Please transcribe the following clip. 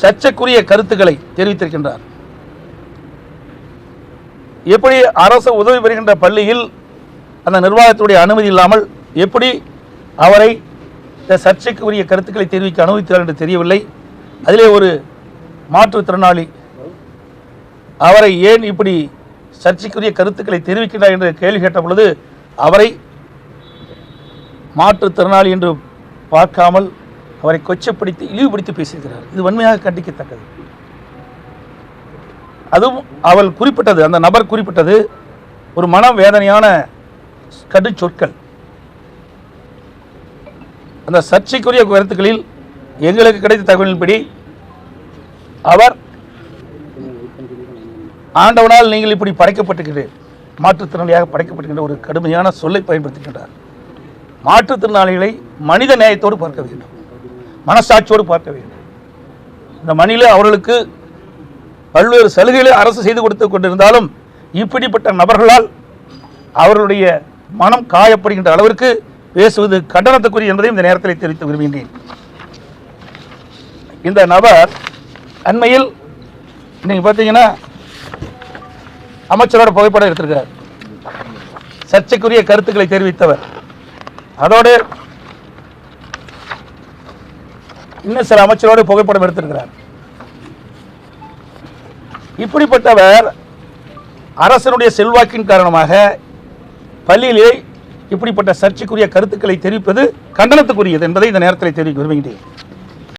சர்ச்சைக்குரிய கருத்துக்களை தெரிவித்திருக்கின்றார். எப்படி அரசு உதவி பெறுகின்ற பள்ளியில் அந்த நிர்வாகத்துடைய அனுமதி இல்லாமல் எப்படி அவரை இந்த சர்ச்சைக்குரிய கருத்துக்களை தெரிவிக்க அனுமதித்தார் என்று தெரியவில்லை. அதிலே ஒரு மாற்றுத்திறனாளி அவரை ஏன் இப்படி சர்ச்சைக்குரிய கருத்துக்களை தெரிவிக்கிறார் என்று கேள்வி கேட்ட பொழுது அவரை மாற்றுத்திறனாளி என்று பார்க்காமல் அவரை கொச்சப்படுத்தி இழிவுபடுத்தி பேசியிருக்கிறார். இது வன்மையாக கண்டிக்கத்தக்கது. அதுவும் அவள் குறிப்பிட்டது அந்த நபர் குறிப்பிட்டது ஒரு மன வேதனையான கடு சொற்கள். அந்த சர்ச்சைக்குரிய கருத்துக்களில் எங்களுக்கு கிடைத்த தகவலின்படி அவர் ஆண்டவனால் நீங்கள் இப்படி படைக்கப்பட்டிருக்கிறீர் மாற்றுத்திறனாளியாக படைக்கப்பட்டிருக்கின்ற ஒரு கடுமையான சொல்லை பயன்படுத்துகின்றார். மாற்றுத்திறனாளிகளை மனித நேயத்தோடு பார்க்க வேண்டும். மனசாட்சியோடு பார்க்க வேண்டும். இந்த மணில அவர்களுக்கு பல்வேறு சலுகைகளை அரசு செய்து கொடுத்து கொண்டிருந்தாலும் இப்படிப்பட்ட நபர்களால் அவர்களுடைய மனம் காயப்படுகின்ற அளவிற்கு பேசுவது கண்டனத்துக்குரிய என்பதையும் இந்த நேரத்தில் தெரிவித்து விரும்புகின்றேன். இந்த நபர் அண்மையில் நீங்கள் பார்த்தீங்கன்னா அமைச்சரோட புகைப்படம் எடுத்திருக்கிறார் சர்ச்சைக்குரிய கருத்துக்களை தெரிவித்தவர். அதோடு இன்னும் சில அமைச்சரோடு புகைப்படம் எடுத்திருக்கிறார். இப்படிப்பட்டவர் அரசனுடைய செல்வாக்கின் காரணமாக பள்ளியிலே இப்படிப்பட்ட சர்ச்சைக்குரிய கருத்துக்களை தெரிவிப்பது கண்டனத்துக்குரியது என்பதை இந்த நேரத்தில் தெரிவிக்க விரும்புகிறேன்